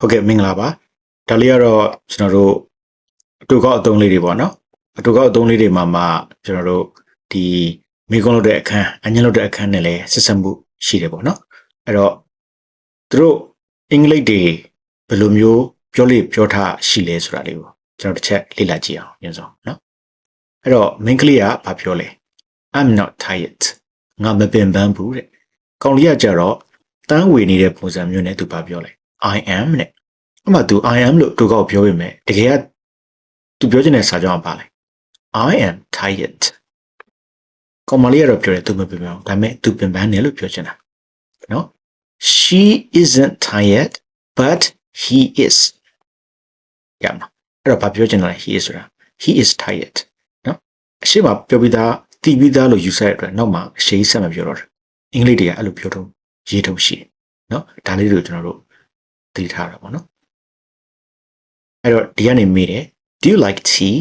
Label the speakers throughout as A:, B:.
A: ဟုတ်ကဲ့မင်္ဂလာပါဒါလေးကတော့ကျွန်တော်တို့အတူကောက်အသုံးလေးတွေပေါ့နော်အတူကောက်အသုံးလေးတွေမှာမှကျွန်တော်တို့ဒီမိကုန်းလုပ်တဲ့အခန်းအညံလုပ်တဲ့အခန်းနဲ့လည်းဆက်ဆက်မှုရှိတယ်ပေါ့နော်အဲ့တော့သူတို့အင်္ဂလိပ်တွေဘယ်လိုမျိုးပြောလိပြောထားရှိလဲဆိုတာလေးကိုကျွန်တော်တစ်ချက်လေ့လာကြည့်အောင်ညစုံနော်အဲ့တော့မိန်းကလေးကဘာပြောလဲ I'm not tired ငါမပင်ပန်းဘူးတဲ့ကောင်လေးကကြတော့တန်းဝေနေတဲ့ပုံစံမျိုးနဲ့သူဘာပြောလဲ I am နဲ့အမှ तू I am လို့သူကောက်ပြောပေမဲ့တကယ်က तू ပြောချင်တဲ့စာကြောင်းကပါလေ I am tired ကောင်မလေးကတော့ပြောတယ် तू မပင်ပန်းဘူးဒါပေမဲ့ तू ပင်ပန်းတယ်လို့ပြောချင်တာနော် she isn't tired but he is ရမှာအဲ့တော့ဘာပြောချင်တာလဲ he is ဆိုတာ he is tired နော်အရှိမပြောပြီးသားတည်ပြီးသားလို့ယူဆရတဲ့အတွက်နောက်မှအရှိဆက်မပြောတော့တယ်အင်္ဂလိပ်တွေကအဲ့လိုပြောတော့ရေးထုံးရှိတယ်နော်ဒါလေးတွေကိုကျွန်တော်တို့ သိထားတာပေါ့နော်အဲ့တော့ဒီကနေမေးတယ် do you like tea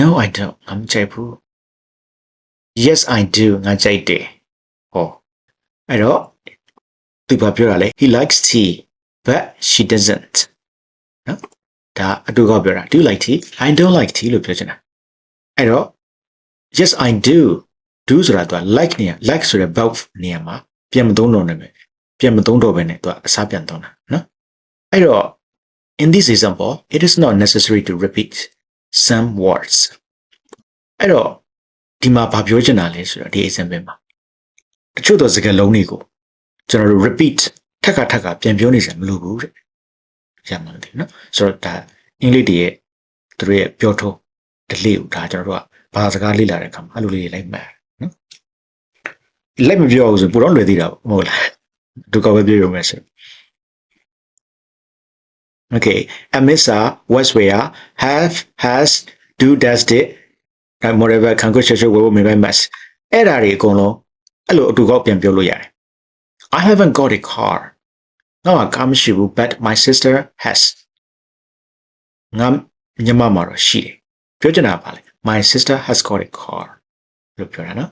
A: no i don't ငါမကြိုက်ဘူး yes i do ငါကြိုက်တယ်ဟောအဲ့တော့သူဘာပြောတာလဲ he likes tea but she doesn't နော်ဒါအတူကပြောတာ do you like tea i don't like tea လို့ပြောချင်တာအဲ့တော့ yes i do do ဆိုတာသူက like နေရ like ဆိုတဲ့ verb နေရာမှာပြန်မသုံးတော့နဲ့ပဲ ပြန်မသုံးတော့ဘဲနဲ့သူကအစားပြန်သုံးတာနော်အဲ့တော့ in this example it is not necessary to repeat some words အဲ့တော့ဒီမှာဘာပြောချင်တာလဲဆိုတော့ဒီ example မှာတချို့သောစကားလုံးတွေကိုကျွန်တော်တို့ repeat ထပ်ခါထပ်ခါပြန်ပြောနေစရာမလိုဘူးတဲ့ရမှာမသိဘူးနော်ဆိုတော့ဒါအင်္ဂလိပ်တွေရဲ့သူတို့ရဲ့ပြောထုံး delay ကိုဒါကျွန်တော်တို့ကဘာသာစကားလေ့လာတဲ့အခါမှာအဲ့လိုလေးတွေလိုက်မှတ်နော်လိုက်မပြောဘူးဆိုပိုတော့လွယ်သေးတာပေါ့မဟုတ်လား ဒုက္ခပဲပြောရုံပဲဆို Okay, Amisa, Westware, have, has, do, does, did, and whatever ခံခွင့်ချက်ချက်ဝယ်ဖို့မိမိုင်း must အဲ့ဒါတွေအကုန်လုံးအဲ့လိုအတူကောက်ပြန်ပြောလို့ရတယ် I haven't got a car ငါကကားမရှိဘူး but my sister has ငါညီမမှာတော့ရှိတယ်ပြောချင်တာကပါလေ my sister has got a car လို့ပြောတာနော်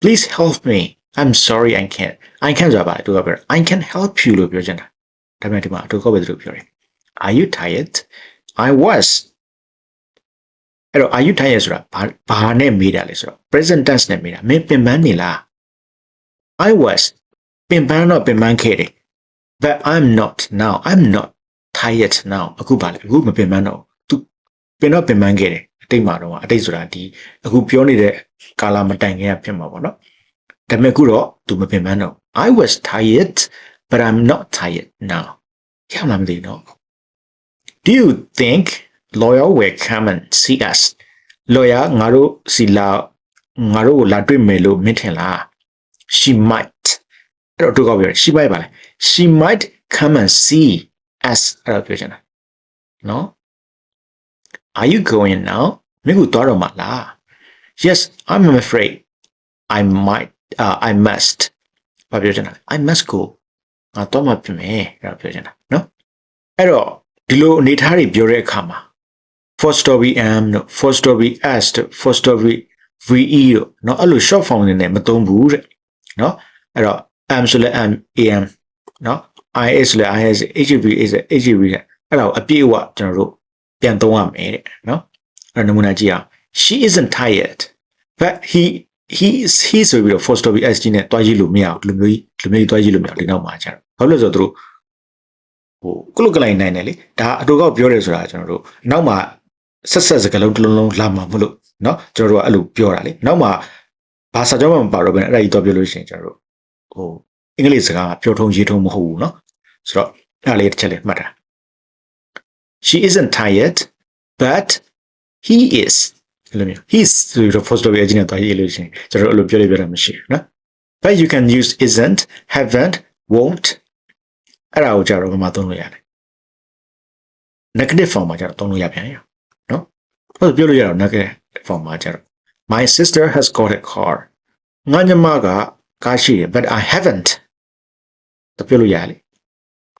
A: Please help me I'm sorry I can't I can't ဆိုတာပါအတူကောက်ပြောတာ I can help you လို့ပြောချင်တာဒါပေမဲ့ဒီမှာအတူကောက်ပဲသူတို့ပြောတယ် Are you tired? I was အဲ့တော့ are you tired ဆိုတာဘာဘာနဲ့မေးတာလဲဆိုတော့ present tense နဲ့မေးတာမင်းပင်ပန်းနေလား I was ပင်ပန်းတော့ပင်ပန်းခဲ့တယ် but I'm not now I'm not tired now အခုပါလေအခုမပင်ပန်းတော့သူပင်တော့ပင်ပန်းခဲ့တယ်အတိတ်မှာတော့အတိတ်ဆိုတာဒီအခုပြောနေတဲ့ကာလမတိုင်ခင်ကဖြစ်မှာပေါ့နော် ဒါပေမဲ့အခုတော့သူမပင်ပန်းတော့ I was tired but I'm not tired now ရမှာမသိတော့ Do you think lawyer will come and see us lawyer ငါတို့စီလာငါတို့ကိုလာတွေ့မယ်လို့မင်းထင်လား she might အဲ့တော့တို့ကပြောတယ် she might ပါလေ she might come and see us အဲ့တော့ပြောချင်တာနော် Are you going now မင်းကသွားတော့မှာလား Yes I'm afraid I might uh, I must ဘာပြောချင်တာလဲ I must go ငါတော့မှပြင်မယ်အဲ့ဒါပြောချင်တာနော်အဲ့တော့ဒီလိုအနေထားတွေပြောတဲ့အခါမှာ first story am တို့ first story as တို့ first story ve တို့နော်အဲ့လို short form တွေနဲ့မသုံးဘူးတဲ့နော်အဲ့တော့ am ဆိုလဲ am am နော် is လဲ is hv is hv တဲ့အဲ့ဒါကိုအပြည့်အဝကျွန်တော်တို့ပြန်သုံးရမယ်တဲ့နော်အဲ့တော့နမူနာကြည့်အောင် she isn't tired but he he is he ဆိုပြီးတော့ for story as ကြီးနဲ့တွားကြည့်လို့မရဘူးလူမျိုးကြီးလူမျိုးကြီးတွားကြည့်လို့မရဘူးဒီနောက်မှာကျတော့ဘာလို့လဲဆိုတော့သူတို့ဟိုကုလကလိုင်းနိုင်တယ်လေဒါအတူကောက်ပြောတယ်ဆိုတာကျွန်တော်တို့နောက်မှာဆက်ဆက်စကလုံးတစ်လုံးလုံးလာမှာမလို့เนาะကျွန်တော်တို့ကအဲ့လိုပြောတာလေနောက်မှာဘာစာကြောင်းမှမပါတော့ဘဲအဲ့ဒါကြီးတော့ပြောလို့ရှိရင်ကျွန်တော်တို့ဟိုအင်္ဂလိပ်စကားပြောထုံရေးထုံမဟုတ်ဘူးเนาะဆိုတော့အဲ့ဒါလေးတစ်ချက်လေးမှတ်တာ She isn't tired but he is he's the first of agent by illusion. So look very very much but you can use isn't haven't won't. အဲ့ဒါကိုကြတော့ဘယ်မှာသုံးလို့ရလဲ negative form မှာကြတော့သုံးလို့ရပြန်ရနော်ဟုတ်ပြောလို့ရတော့ negative form မှာကြတော့ my sister has got a car. ငါညီမကကားရှိတယ် but i haven't. တပြောလို့ရလေ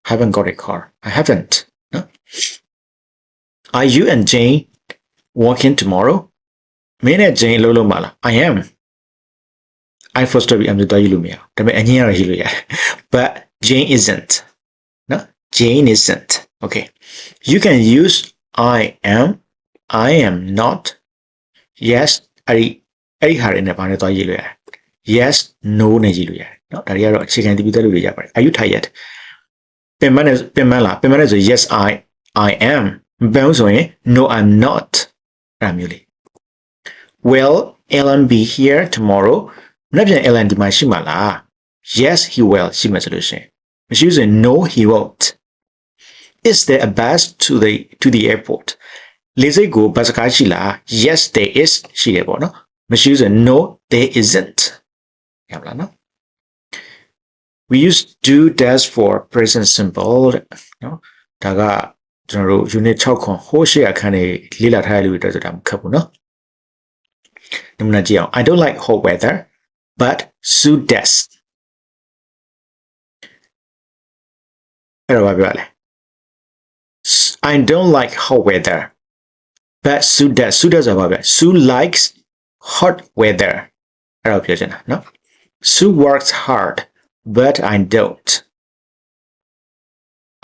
A: haven't got a car. I haven't နော် are you and jane walking tomorrow? မင်းနဲ့ jane လုံးလုံးမလား i am i first to be am တော့ရေးလို့မရဘူးဒါပေမဲ့အငင်းရရေးလို့ရတယ် but jane isn't နော် Jane isn't okay you can use I am I am not yes အဲ့ဒီအဲ့ဒီဟာတွေနဲ့ဘာနဲ့သွားရေးလို့ရတယ် yes no နဲ့ရေးလို့ရတယ်နော်ဒါတွေကတော့အခြေခံတည်ပြီးသားလို့ရပါတယ် are you tired ပင်မနဲ့ပင်မလားပင်မနဲ့ဆို yes I I am ဘယ်လိုဆိုရင် no I'm not အဲ့ဒါမျိုးလေး will Ellen be here tomorrow မနေ့ပြန် Ellen ဒီမှာရှိမှာလား yes he will ရှိမှာဆိုလို့ရှိရင်မရှိဘူးဆိုရင် no he won't is there a bus to the to the airport လေဆိပ်ကိုဘတ်စကားရှိလား yes there is ရှိတယ်ပေါ့နော်မရှိဘူးဆိုရင် no there isn't ရပါလားနော် we use do does for present simple တဲ့နော်ဒါကကျွန်တော်တို့ unit 6ခွန်ဟိုးရှေ့အခန်းတွေလေ့လာထားရလို့အတွက်ဆိုတာမခက်ဘူးနော် နမနာကြည့်အောင် I don't like hot weather but Sue does အဲ့တော့ဘာပြောလဲ I don't like hot weather but Sue does Sue does ဆိုတာဘာပြော Sue likes hot weather အဲ့တော့ပြောချင်တာနော် Sue works hard but I don't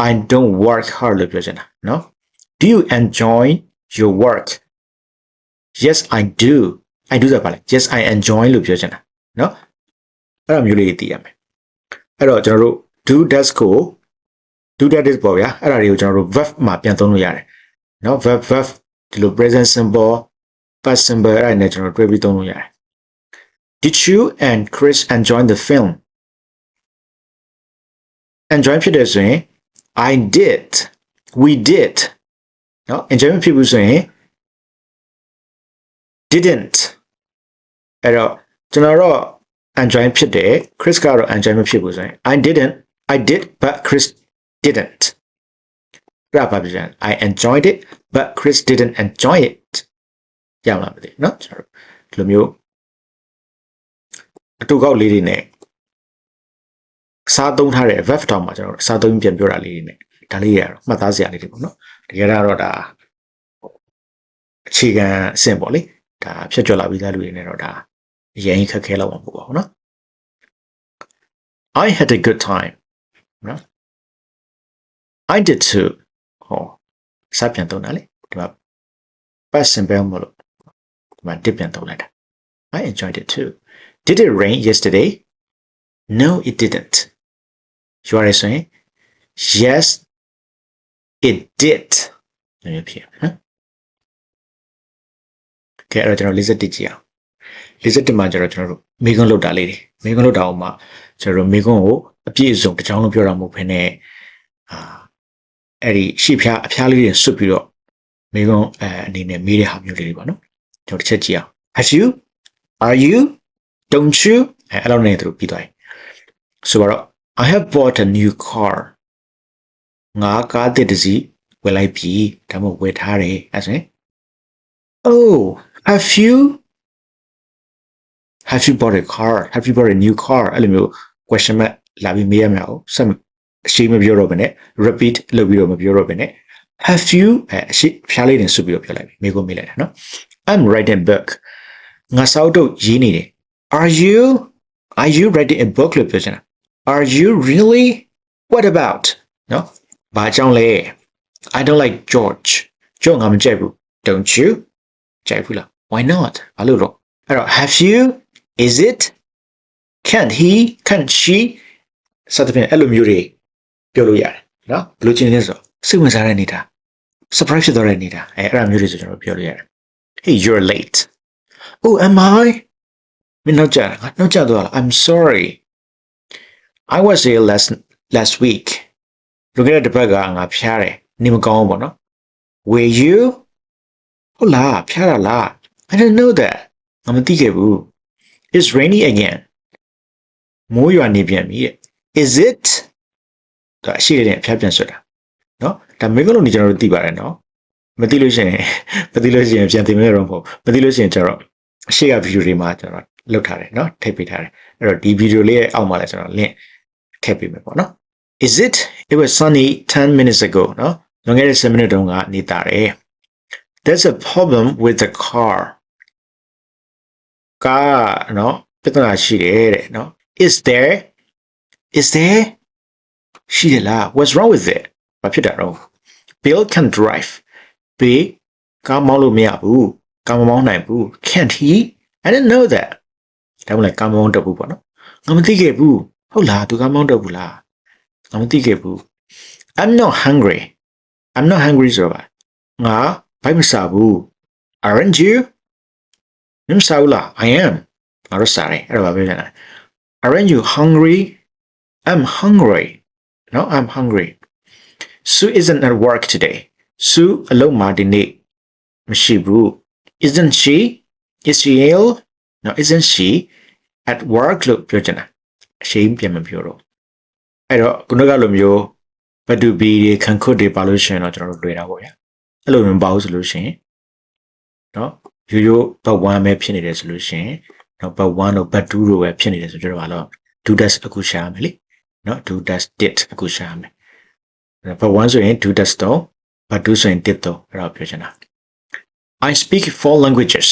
A: I don't work hard လို့ပြောချင်တာနော် Do you enjoy your work Yes I do I do ဆိုတာဘာလဲ Yes I enjoy လို့ပြောချင်တာနော်အဲ့လိုမျိုးလေးသိရမယ်အဲ့တော့ကျွန်တော်တို့ do does ကို do that is ပေါ့ဗျာအဲ့ဒါတွေကိုကျွန်တော်တို့ verb မှာပြန်သုံးလို့ရတယ်နော် verb verb ဒီလို present simple past simple အဲ့ဒါနဲ့ကျွန်တော်တွဲပြီးသုံးလို့ရတယ် Did you and Chris enjoy the film enjoy ဖြစ်တယ်ဆိုရင် I did we did နော် enjoy မဖြစ်ဘူးဆိုရင် didn't အဲ့တော့ကျွန်တော်တော့ enjoy ဖြစ်တယ် Chris ကတော့ enjoy မဖြစ်ဘူးဆိုရင် I didn't I did but Chris didn't ပြပါပြန် I enjoyed it but Chris didn't enjoy it ရမှာမသိဘူးเนาะကျွန်တော်တို့ဒီလိုမျိုးအတူကောက်လေးတွေနဲ့စားသုံးထားတဲ့ verb တောင်မှာကျွန်တော်တို့စားသုံးပြန်ပြောတာလေးတွေနဲ့ဒါလေးရတော့မှတ်သားစရာလေးတွေပေါ့နော်တကယ်တော့ဒါအခြေခံအဆင့်ပေါ့လေဒါဖြတ်ကျော်လာပြီးသားလူတွေနဲ့တော့ဒါ အရင်ခက်ခဲလောက်မှာပေါ့ပါဘူးနော် I had a good time နော် I did too ဟောစပြန်သုံးတာလေဒီမှာ past simple မလို့ဒီမှာ did ပြန်သုံးလိုက်တာ I enjoyed it too Did it rain yesterday? No, it didn't. ရွာရဲဆိုရင် Yes, it did. လည်းဖြစ်နော်ကဲအဲ့တော့ကျွန်တော်41ကြည့်အောင် 41မှာကျတော့ကျွန်တော်တို့မေကွန်းလောက်တာလေးတွေမေကွန်းလောက်တာအောင်မှာကျွန်တော်တို့မေကွန်းကိုအပြည့်အစုံတစ်ချောင်းလုံးပြောတာမဟုတ်ဘဲနဲ့အာအဲ့ဒီရှေ့ဖျားအဖျားလေးတွေဆွတ်ပြီးတော့မေကွန်းအဲအနေနဲ့မေးတဲ့ဟာမျိုးလေးတွေပေါ့နော်ကျွန်တော်တစ်ချက်ကြည့်အောင် Have you Are you don't you အဲအဲ့လိုနေသူတို့ပြီးသွားပြီဆိုတော့ I have bought a new car ငါကားတစ်တစ်စီးဝယ်လိုက်ပြီဒါမှမဟုတ်ဝယ်ထားတယ်အဲ့ဆိုရင် Oh have you have you bought a car have you bought a new car အဲ့လိုမျိုး question mark လာပြီးမေးရမှာ哦ဆက်အရှိမပြောတော့ဘဲနဲ့ repeat လုပ်ပြီးတော့မပြောတော့ဘဲနဲ့ have you အဲအရှိဖျားလေးတင်ဆွပြီးတော့ပြောလိုက်ပြီမေးကိုမေးလိုက်တာနော် I'm writing book ငါစောက်တော့ရေးနေတယ် Are you are you writing a book လို့ပြောချင်တာ Are you really What about နော်ဘာကြောင့်လဲ I don't like George George ငါမကြိုက်ဘူး Don't you ကြိုက်ဘူးလား Why not ဘာလို့တော့အဲ့တော့ Have you Is it Can't he Can't she စသဖြင့်အဲ့လိုမျိုးတွေပြောလို့ရတယ်နော်ဘယ်လိုချင်လဲဆိုတော့စိတ်ဝင်စားတဲ့နေတာ surprise ဖြစ်သွားတဲ့နေတာအဲအဲ့ဒါမျိုးတွေဆိုကျွန်တော်ပြောလို့ရတယ် Hey you're late Oh am I မင်းနောက်ကျငါနောက်ကျသွားလား I'm sorry I was ill last last week လူခဲ့တဲ့တစ်ပတ်ကငါဖျားတယ်နေမကောင်းဘူးပေါ့နော် Were you ဟုတ်လားဖျားတာလား I didn't know that ငါမသိခဲ့ဘူး It's rainy again မိုးရွာနေပြန်ပြီတဲ့ Is it ဒါအရှိတဲ့ဖျားပြန်ဆွတ်တာနော်ဒါမိကလုံးနေကျွန်တော်တို့သိပါတယ်နော်မသိလို့ရှိရင်မသိလို့ရှိရင်ပြန်သိမယ်တော့မဟုတ်မသိလို့ရှိရင်ကျတော့အရှိကဗီဒီယိုတွေမှာကျွန်တော်လုပ်ထားတယ်เนาะထည့်ပေးထားတယ်အဲ့တော့ဒီဗီဒီယိုလေးရဲ့အောက်မှာလည်းကျွန်တော် link ထည့်ပေးမယ်ပေါ့နော် Is it it was sunny 10 minutes ago เนาะလွန်ခဲ့တဲ့10မိနစ်တုန်းကနေသားတယ် There's a problem with the car ကားကနော်ပြဿနာရှိတယ်တဲ့နော် is there is there ရှိတယ်လား what's wrong with it ဘာဖြစ်တာတော့ bill can drive bill ကားမောင်းလို့မရဘူးကားမမောင်းနိုင်ဘူး can't he i didn't know that ဒါမှလည်းကားမမောင်းတော့ဘူးပေါ့နော်ငါမသိခဲ့ဘူးဟုတ်လားသူကားမောင်းတော့ဘူးလားငါမသိခဲ့ဘူး i'm not hungry i'm not hungry ဆိုတာငါဘိုက်မစားဘူး aren't you မင်းစားဘူးလား I am ငါတို့စားတယ်အဲ့ဒါဘာပြောချင်လဲ aren't you hungry I'm hungry no I'm hungry Sue isn't at work today Sue အလုပ်မှာဒီနေ့မရှိဘူး isn't she is she ill no isn't she at work လို့ပြောချင်တာအရှိန်ပြန်မပြောတော့အဲ့တော့ခုနကလိုမျိုးဘတ်တူဘီတွေခံခွတ်တွေပါလို့ရှိရင်တော့ကျွန်တော်တို့တွေ့တာပေါ့ဗျာအဲ့လိုမျိုးမပါဘူးဆိုလို့ရှိရင်နော် ရိုးရိုးဘတ်1ပဲဖြစ်နေတယ်ဆိုလို့ရှိရင်နော်ဘတ်1တို့ဘတ်2တို့ပဲဖြစ်နေတယ်ဆိုကျွန်တော်ကတော့ do dash အခုရှာရမယ်လေနော် do dash did အခုရှာရမယ်ဘတ်1ဆိုရင် do dash တော့ဘတ်2ဆိုရင် did တော့အဲ့ဒါကိုပြောချင်တာ I speak four languages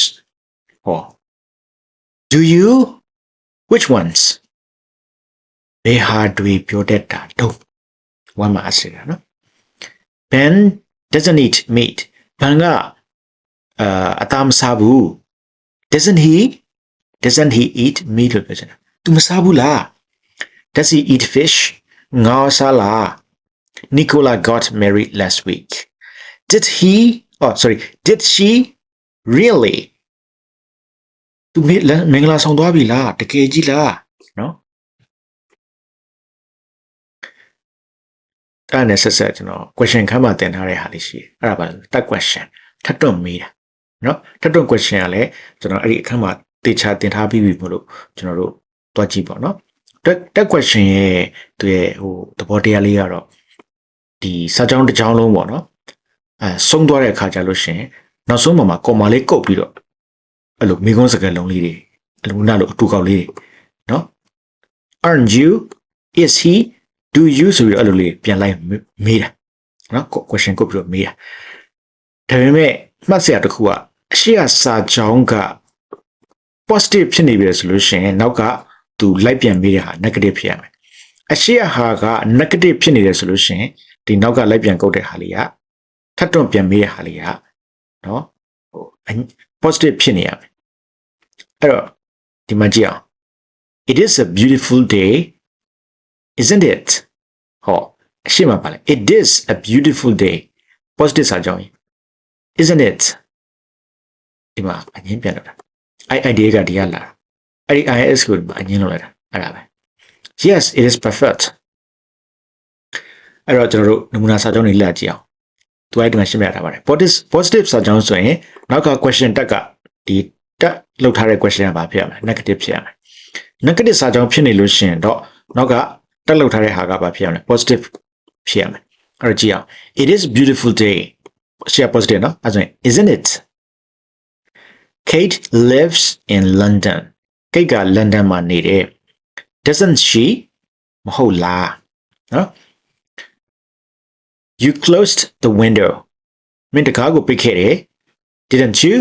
A: ဟော Do you which ones ဘယ်ဟာတွေပြောတတ်တာတော့ဝမ်းမအစရနော် Ben doesn't eat meat ဘန်က အအသားမစားဘူး doesn't he doesn't he eat meat လို့ပြောချင်တာ तू မစားဘူးလား does he eat fish ငါစားလား Nicola got married last week did he oh sorry did she really သူမင်းမင်္ဂလာဆောင်သွားပြီလားတကယ်ကြီးလားနော်အဲ့ဒါနဲ့ဆက်ဆက်ကျွန်တော် question ခန်းမှာတင်ထားတဲ့ဟာလေးရှိတယ်အဲ့ဒါပါတက် question ထပ်တွန့်မေးတာ နော်ထပ်တွန့် question ကလည်းကျွန်တော်အဲ့ဒီအခန်းမှာတေချာတင်ထားပြီးပြီမို့လို့ကျွန်တော်တို့တွားကြည့်ပေါ့နော်တက်တက် question ရဲ့သူရဲ့ဟိုသဘောတရားလေးကတော့ဒီစာကြောင်းတစ်ကြောင်းလုံးပေါ့နော်အဲဆုံးသွားတဲ့အခါကျလို့ရှင်နောက်ဆုံးမှာမှာကော်မာလေးကုတ်ပြီးတော့အဲ့လိုမိကုံးစကားလုံးလေးတွေအဲ့လိုနားလို့အတူကောက်လေးတွေနော် aren't you is he do you ဆိုပြီးတော့အဲ့လိုလေးပြန်လိုက်မေးတာနော် question ကိုပြီးတော့မေးတာဒါပေမဲ့မှတ်စရာတစ်ခုက အရှိအစာကြောင်းက positive ဖြစ်နေပြီဆိုလို့ရှိရင်နောက်ကသူလိုက်ပြန်မေးတဲ့ဟာ negative ဖြစ်ရမယ်အရှိအဟာက negative ဖြစ်နေတယ်ဆိုလို့ရှိရင်ဒီနောက်ကလိုက်ပြန်ကုတ်တဲ့ဟာလေးကထပ်တွန့်ပြန်မေးတဲ့ဟာလေးကနော်ဟို positive ဖြစ်နေရမယ်အဲ့တော့ဒီမှာကြည့်အောင် it is a beautiful day isn't it ဟောအရှိမပါလေ it is a beautiful day positive စာကြောင်း isn't it ဒီမှာအငင်းပြန်တော့တာအဲ့ idea ကဒီကလာအဲ့ဒီ is ကိုအငင်းလောက်လိုက်တာအဲ့ဒါပဲ yes it is perfect အဲ့တော့ကျွန်တော်တို့နမူနာစာကြောင်းတွေလက်ကြည့်အောင်သူအဲ့ဒီမှာရှင်းပြထားပါတယ် positive positive စာကြောင်းဆိုရင်နောက်က question တက်ကဒီတက်လောက်ထားတဲ့ question ကဘာဖြစ်ရမလဲ negative ဖြစ်ရမယ် negative စာကြောင်းဖြစ်နေလို့ရှိရင်တော့နောက်ကတက်လောက်ထားတဲ့ဟာကဘာဖြစ်ရမလဲ positive ဖြစ်ရမယ်အဲ့တော့ကြည့်အောင် it is beautiful day ရှေ့ positive နော်အဲ့ဒါဆိုရင် isn't it Kate lives in London Kate က London မှာနေတယ် doesn't she မဟုတ်လားနော် you closed the window မင်းတကားကိုပိတ်ခဲ့တယ် didn't you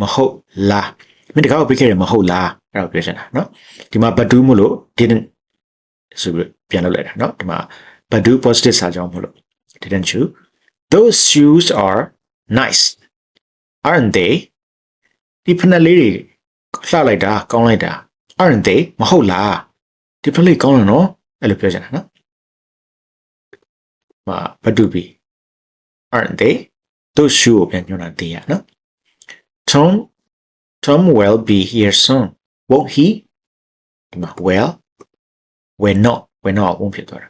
A: မဟုတ်လားမင်းတကားကိုပိတ်ခဲ့တယ်မဟုတ်လားအဲ့ဒါကိုပြောချင်တာနော်ဒီမှာ but do မလို့ didn't ဆိုပြီးပြန်လုပ်လိုက်တာနော်ဒီမှာ but do positive စာကြောင်းမလို့ didn't you those shoes are nice aren't they ဒီဖနက်လေးတွေလှလိုက်တာကောင်းလိုက်တာ aren't they မဟုတ်လားဒီဖနက်လေးကောင်းတယ်နော်အဲ့လိုပြောချင်တာနော်မှာ but do be aren't they those shoe ကိုပြန်ညွှန်းတာတည်ရနော် Tom Tom will be here soon won't he ဒီမှာ well we're not we're not ဝုန်းဖြစ်သွားတာ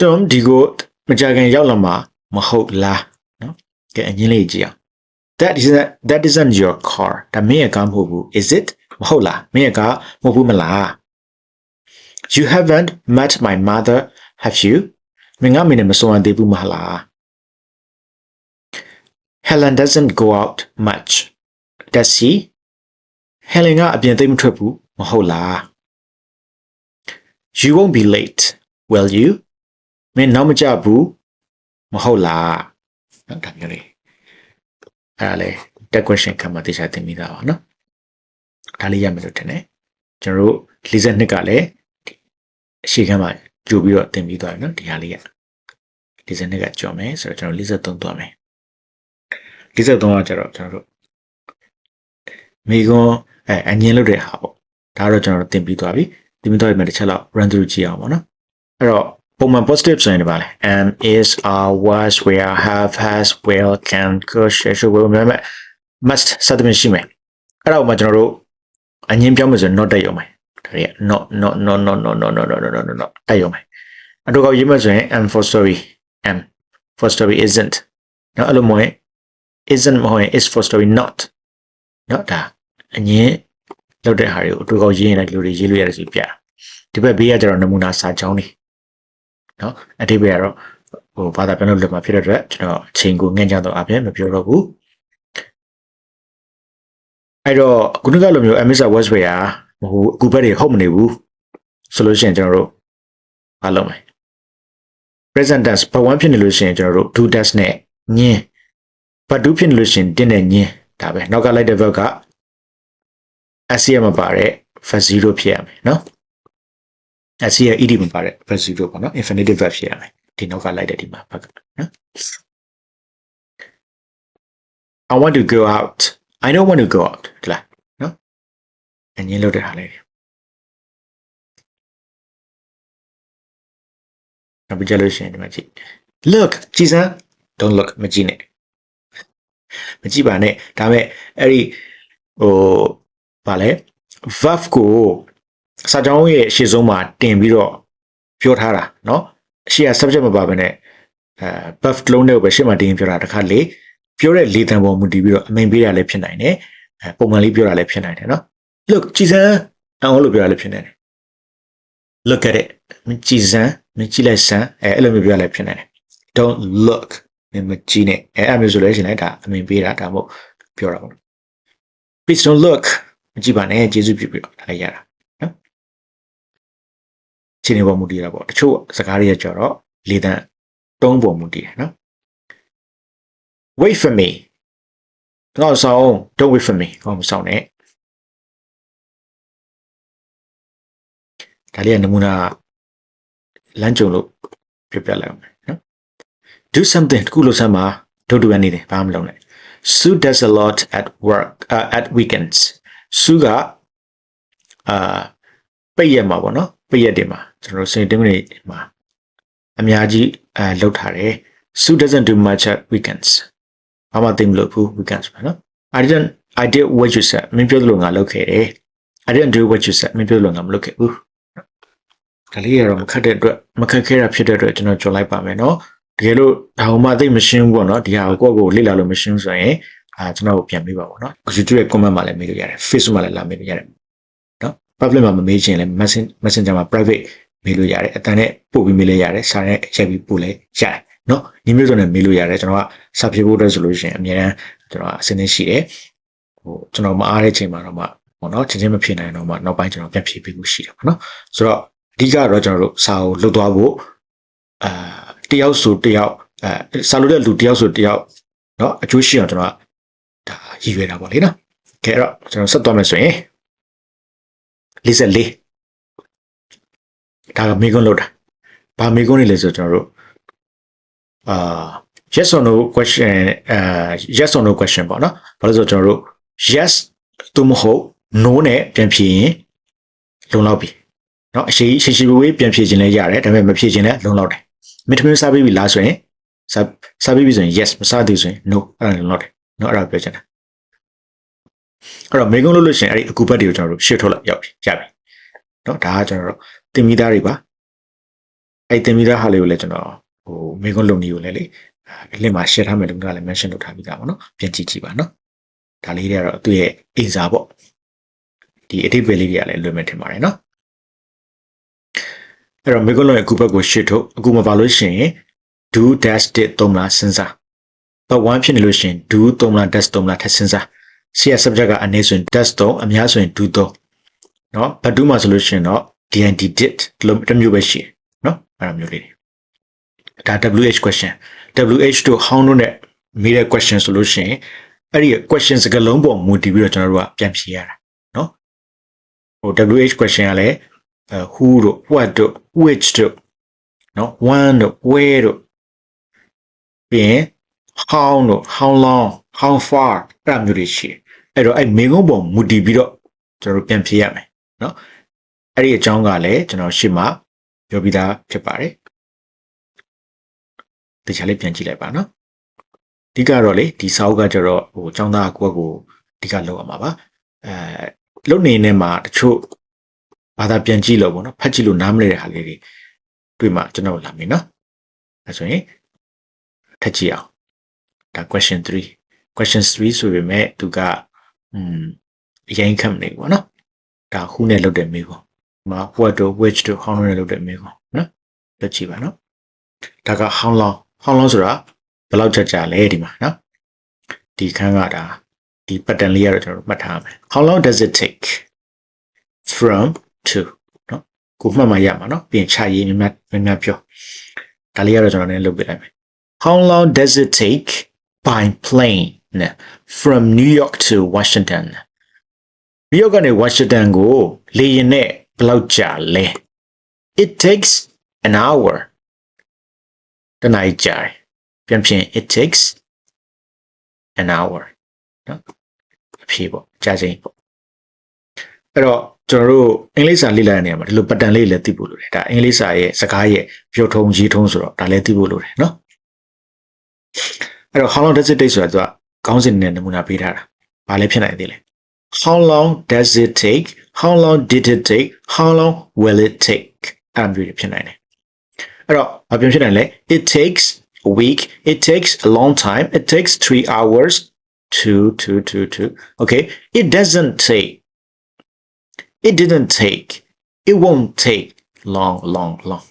A: Tom ဒီကိုမကြခင်ရောက်လာမှာမဟုတ်လားနော်ကဲအငင်းလေးကြည့်အောင် that is that that isn't your car ဒါမင်းရဲ့ကားမဟုတ်ဘူး is it မဟုတ်လားမင်းရဲ့ကားမဟုတ်ဘူးမလား you haven't met my mother have you မင်းငါမင်းနဲ့မဆုံရသေးဘူးမဟုတ်လား Helen doesn't go out much does she Helen ကအပြင်သိမ့်မထွက်ဘူးမဟုတ်လား You won't be late will you မင်းနောက်မကြဘူးမဟုတ်လားနော်ဒါမျိုးလေး အဲ့ဒါလေ that question ကမှတရားတင်မိတာပါနော်ဒါလေးရမယ်လို့ထင်တယ်ကျွန်တော်တို့42ကလည်းအရှိခမ်းမှာကြိုပြီးတော့တင်ပြီးသွားပြီနော်ဒီဟာလေးက42ကကြော်မယ်ဆိုတော့ကျွန်တော်43သွားမယ်43ကကျတော့ကျွန်တော်တို့မိကွန်းအဲအငင်းလုပ်တဲ့ဟာပေါ့ဒါတော့ကျွန်တော်တို့တင်ပြီးသွားပြီတင်ပြီးသွားပြီမှတစ်ချက်လောက် run through ကြည့်အောင်ပေါ့နော်အဲ့တော့ ပုံမှန် positive ဆိုရင်ဒီပါလေ am is are was where have has will can could should should will မဲ့ must စသဖြင့်ရှိမယ်အဲ့တော့မှကျွန်တော်တို့အငင်းပြောင်းမယ်ဆိုရင် not တက်ရုံပဲဒါတွေက not not not not not not not not not not တက်ရုံပဲအတူကောက်ရေးမယ်ဆိုရင် am for story am for story isn't နော်အဲ့လိုမျိုး isn't မဟုတ်ရင် is for story not နော်ဒါအငင်းလောက်တဲ့ဟာတွေကိုအတူကောက်ရေးရင်လည်းလူတွေရေးလို့ရတယ်ဆိုပြဒီဘက်ဘေးကကျတော့နမူနာစာကြောင်းနေ နော်အတိပ္ပယ်ကတော့ဟိုဘာသာပြန်လို့လွတ်မှာဖြစ်တဲ့အတွက်ကျွန်တော်အချိန်ကိုငှက်ကြတော့အပြင်မပြောတော့ဘူးအဲ့တော့ခုနကလိုမျိုး Amisa Westware ဟိုအခုဘက်တွေဟုတ်မနေဘူးဆိုလို့ရှိရင်ကျွန်တော်တို့မလုပ်မယ် present tense ဘဝဖြစ်နေလို့ရှိရင်ကျွန်တော်တို့ do test နဲ့ညင်း but do ဖြစ်နေလို့ရှိရင်တင်းနဲ့ညင်းဒါပဲနောက်ကလိုက်တဲ့ verb က SCM မပါတဲ့ verb 0ဖြစ်ရမယ်နော် SCM ED မပါတဲ့ verb 0ပေါ့နော် infinitive verb ဖြစ်ရမယ်ဒီနောက်ကလိုက်တဲ့ဒီမှာဘက်ကနော် I want to go out I don't want to go out ဒီလားနော်အငင်းလို့တဲ့ဟာလေးနောက်ပြီးကြလို့ရှိရင်ဒီမှာကြည့် look ကြည်စမ်း don't look မကြည့်နဲ့မကြည့်ပါနဲ့ဒါပေမဲ့အဲ့ဒီဟိုဗာလဲ verb ကို စာကြောင်းရဲ့ရှေ့ဆုံးမှာတင်ပြီးတော့ပြောထားတာเนาะအရှိက subject မပါဘဲနဲ့အဲ verb လုံးနဲ့ပဲရှေ့မှာတင်ပြောတာတခါလေပြောတဲ့လေတံပေါ်မူတည်ပြီးတော့အမိန်ပေးတာလည်းဖြစ်နိုင်တယ်အဲပုံမှန်လေးပြောတာလည်းဖြစ်နိုင်တယ်เนาะ look ကြည်စမ်းအောင်လို့ပြောတာလည်းဖြစ်နိုင်တယ် look at it မကြည်စမ်းမကြည့်လိုက်စမ်းအဲအဲ့လိုမျိုးပြောရလည်းဖြစ်နိုင်တယ် don't look မကြည့်နဲ့အဲအဲ့မျိုးဆိုလို့ရှိရင်လည်းဒါအမြင်ပေးတာဒါမို့ပြောတာပေါ့ please don't look မကြည့်ပါနဲ့ကျေးဇူးပြုပြီးတော့ဒါလည်းရတာနော် ချိန်နေပေါ်မူတည်တာပေါ့တချို့စကားတွေကြတော့လေတန်းတုံးပေါ်မူတည်တယ်နော် wait for me တော့ဆောင် don't wait for me ဟောမဆောင်နဲ့ဒါလေးကနမူနာလမ်းကြုံလို့ပြပြလိုက်အောင်နော် do something တခုလို့ဆမ်းပါတို့တူရနေတယ်ဘာမှမလုပ်နဲ့ Sue does a lot at work uh, at weekends Sue ကအာပိတ်ရက်မှာပေါ့နော်ပိတ်ရက်တွေမှာ ကျွန်တော်စနေတင်းတွေမှာအများကြီးအဲလှုပ်ထားတယ် Sue doesn't do much at weekends ဘာမှသိမလို့ဘူး weekends မှာနော် I didn't I did what you said မင်းပြောသလိုငါလုပ်ခဲ့တယ် I didn't do what you said မင်းပြောသလိုငါမလုပ်ခဲ့ဘူးဒါလေးကတော့မခက်တဲ့အတွက်မခက်ခဲတာဖြစ်တဲ့အတွက်ကျွန်တော်ကြွလိုက်ပါမယ်နော်တကယ်လို့ဒါမှမသိမရှင်းဘူးပေါ့နော်ဒီဟာကိုကိုယ့်ကိုလေ့လာလို့မရှင်းဆိုရင်အာကျွန်တော်ကိုပြန်ပေးပါပေါ့နော် YouTube ရဲ့ comment မှာလည်းမေးလို့ရတယ် Facebook မှာလည်းလာမေးလို့ရတယ်နော် public မှာမမေးချင်လည်း Messenger မှာ private မေးလို့ရတယ်အတန်းနဲ့ပို့ပြီးမေးလို့ရတယ်စာနဲ့ချက်ပြီးပို့လဲရတယ်နော်ဒီမျိုးစုံနဲ့မေးလို့ရတယ်ကျွန်တော်ကစာဖြေဖို့အတွက်ဆိုလို့ရှိရင်အများအားကျွန်တော်အစင်းနေရှိတယ်ဟိုကျွန်တော်မအားတဲ့ချိန်မှာတော့မှပေါ့နော်ချင်းချင်းမဖြစ်နိုင်တော့မှနောက်ပိုင်းကျွန်တော်ပြန်ဖြေပေးဖို့ရှိတယ်ပေါ့နော်ဆိုတော့အဓိကတော့ကျွန်တော်တို့စာကိုလွတ်သွားဖို့အာတယောက်ဆိုတယောက်အဲစာလို့တဲ့လူတယောက်ဆိုတယောက်เนาะအကျိုးရှိအောင်ကျွန်တော်ဒါရည်ရွယ်တာပေါ့လေနော်ကဲအဲ့တော့ကျွန်တော်ဆက်သွားမယ်ဆိုရင်44 ဒါကမိကွန်းလို့တာဘာမိကွန်းနေလဲဆိုကျွန်တော်တို့အာ yes or no question အဲ yes or no question ပေါ့နော်ဘာလို့ဆိုကျွန်တော်တို့ yes သို့မဟုတ် no နဲ့ပြန်ဖြေရင်လုံလောက်ပြီเนาะအရှိရှိရှိဝေးပြန်ဖြေခြင်းလည်းရတယ်ဒါပေမဲ့မဖြေခြင်းလည်းလုံလောက်တယ်မင်းသမီးစားပြီးပြီလားဆိုရင်စားစားပြီးပြီဆိုရင် yes မစားသေးဆိုရင် no အဲ့ဒါလည်း not နော်အဲ့ဒါပြောချင်တာအဲ့တော့မေကုန်းလို့လို့ရှိရင်အဲ့ဒီအကူဘတ်တွေကိုကျွန်တော်တို့ရှေ့ထုတ်လိုက်ရောက်ပြီရပြီနော်ဒါကကျွန်တော်တို့ တင်မိသားတွေပါအဲ့တင်မိသားဟာလေးကိုလည်းကျွန်တော်ဟိုမေကုန်းလုံနေကိုလည်းလေအလင်းမှာ share ထားမယ်လို့ကလည်း mention လုပ်ထားပြီးသားပါနော်ပြန်ကြည့်ကြည့်ပါနော်ဒါလေးတွေကတော့သူ့ရဲ့အိမ်စာပေါ့ဒီအတိတ်ပဲလေးတွေကလည်းလွယ်မယ်ထင်ပါတယ်နော်အဲ့တော့မေကုန်းလုံးရဲ့အကူဘတ်ကိုရှေ့ထုတ်အခုမပါလို့ရှိရင် do dash တစ်သုံးလားစဉ်းစားပတ်1ဖြစ်နေလို့ရှိရင် do သုံးလား dash သုံးလားထပ်စဉ်းစား C ရ subject ကအနည်းဆိုရင် dash သုံးအများဆိုရင် do သုံးเนาะဘတ်တူးမှာဆိုလို့ရှိရင်တော့ DID dit ဒီလိုတစ်မျိုးပဲရှိတယ်နော်အဲ့လိုမျိုးလေးတွေဒါ WH question WH တို့ how တို့ ਨੇ မေးတဲ့ question ဆိုလို့ရှိရင်အဲ့ဒီ question စကားလုံးပေါ်မူတည်ပြီးတော့ကျွန်တော်တို့ကပြန်ဖြေရတာနော်ဟို WH question ကလည်း who တို့ what တို့ which တို့နော် when တို့ where တို့ပြီးရင် how တို့ how long how far အဲ့လိုမျိုးတွေရှိတယ်အဲ့တော့အဲ့မေးခွန်းပေါ်မူတည်ပြီးတော့ကျွန်တော်တို့ပြန်ဖြေရမယ်နော် အဲ့ဒီအကြောင်းကလည်းကျွန်တော်ရှေ့မှာပြောပြီးသားဖြစ်ပါတယ်တခြားလေးပြန်ကြည့်လိုက်ပါနော်အဓိကတော့လေဒီစာအုပ်ကကျတော့ဟိုចောင်းသားကိုယ့်ကိုအဓိကလောက်ရမှာပါအဲလုံနေနေမှာတချို့ဘာသာပြန်ကြည့်လို့ပေါ့နော်ဖတ်ကြည့်လို့နားမလည်တဲ့ဟာလေးတွေတွေ့မှကျွန်တော်လာမယ်နော်အဲဆိုရင်ထပ်ကြည့်အောင်ဒါ question 3 question 3ဆိုပေမဲ့သူကอืมအရင်ခက်မနေဘူးပေါ့နော်ဒါခုနဲ့လုပ်တဲ့မေးခွန်းဒီ မှာ what တို့ which တို့ how နဲ့လုပ်တဲ့မေးခွန်းနော်လက်ကြည့်ပါနော်ဒါက how long how long ဆိုတာဘယ်လောက်ကြာကြာလဲဒီမှာနော်ဒီခန်းကဒါဒီ pattern လေးကတော့ကျွန်တော်တို့မှတ်ထားမယ် how long does it take from to နော်ကိုမှတ်မှရမှာနော်ပြင်ချရေးများများများပြောဒါလေးကတော့ကျွန်တော်လည်းလုပ်ပြလိုက်မယ် how long does it take by plane from New York to Washington New York ကနေ Washington ကိုလေယာဉ်နဲ့ ဘယ်လောက်ကြာလဲ It takes an hour တနားကြာတယ်ပြန်ဖြင့် it takes an hour နော်အဖြေပေါ့ကြာချိန်ပေါ့အဲ့တော့ကျွန်တော်တို့အင်္ဂလိပ်စာလေ့လာတဲ့နေရာမှာဒီလို pattern လေးလည်းသိဖို့လိုတယ်ဒါအင်္ဂလိပ်စာရဲ့စကားရဲ့ပြောထုံးရေးထုံးဆိုတော့ဒါလည်းသိဖို့လိုတယ်နော်အဲ့တော့ how long does it take ဆိုတာသူကခေါင်းစဉ်နဲ့နမူနာပေးထားတာဘာလဲဖြစ်နိုင်သေးလဲ how long does it take how long did it take how long will it take အဲ့လိုမျိုးဖြစ်နိုင်တယ်အဲ့တော့ဘာပြောဖြစ်နိုင်လဲ it takes a week it takes a long time it takes 3 hours to to to to okay it doesn't take it didn't take it won't take long long long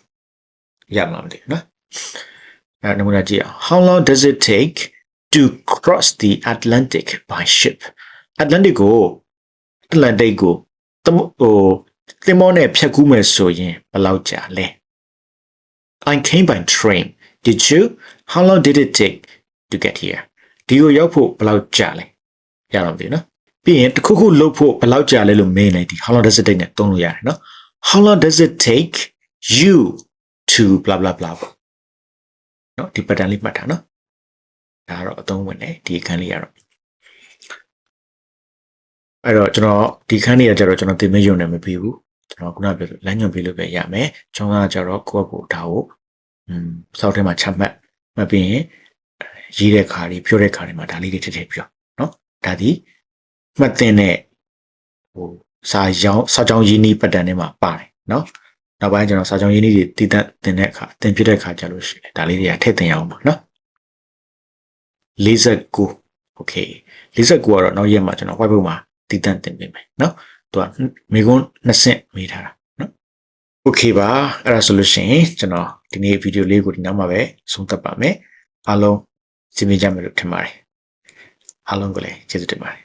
A: ရမှာမသိဘူးနော်အဲ့နမူနာကြည့်အောင် how long does it take to cross the atlantic by ship Atlantic ကို atlantic ကိုတမဟိုသင်္ဘောနဲ့ဖြတ်ကူးမယ်ဆိုရင်ဘယ်လောက်ကြာလဲ I came by train did you how long did it take to get here ဒီကိုရောက်ဖို့ဘယ်လောက်ကြာလဲရတော့ပြီနော်ပြီးရင်တစ်ခုခုလုပ်ဖို့ဘယ်လောက်ကြာလဲလို့မေးလိုက်ဒီ how long does it take နဲ့သုံးလို့ရတယ်နော် how long does it take you to blah blah blah ပေါ့နော်ဒီ pattern လေးမှတ်ထားနော်ဒါကတော့အသုံးဝင်တယ်ဒီအခန်းလေးကတော့ အဲ့တော့ကျွန်တော်ဒီခန်းလေးကကျတော့ကျွန်တော်တင်မယုံနေမပြီးဘူးကျွန်တော်ခုနပြောလမ်းညွှန်ပေးလို့ပဲရမယ်ကျွန်တော်ကကျတော့ကိုယ့်ကိုဒါကိုอืมစောက်ထဲမှာချမှတ်မှတ်ပြီးရင်ရေးတဲ့ခါတွေပြောတဲ့ခါတွေမှာဒါလေးတွေထည့်ထည့်ပြောနော်ဒါဒီမှတ်တင်တဲ့ဟိုစာရောင်းစာကြောင်းရင်းနှီးပတ်တန်ထဲမှာပါတယ်နော်နောက်ပိုင်းကျွန်တော်စာကြောင်းရင်းနှီးတွေတည်တတ်တင်တဲ့အခါတင်ပြတဲ့အခါကျလို့ရှိရင်ဒါလေးတွေကထည့်တင်ရအောင်ပါနော်49 okay 49ကတော့နောက်ရက်မှာကျွန်တော် whiteboard မှာ တည်တတ်တင်ပေးမယ်နော်သူကမိကုန်း2ဆင့်မေးထားတာနော် okay ပါအဲ့ဒါဆိုလို့ရှိရင်ကျွန်တော်ဒီနေ့ဗီဒီယိုလေးကိုဒီနောက်မှာပဲဆုံးသတ်ပါမယ်အားလုံးစီမံကြမယ်လို့ထင်ပါတယ်အားလုံးကိုလည်းကျေးဇူးတင်ပါတယ်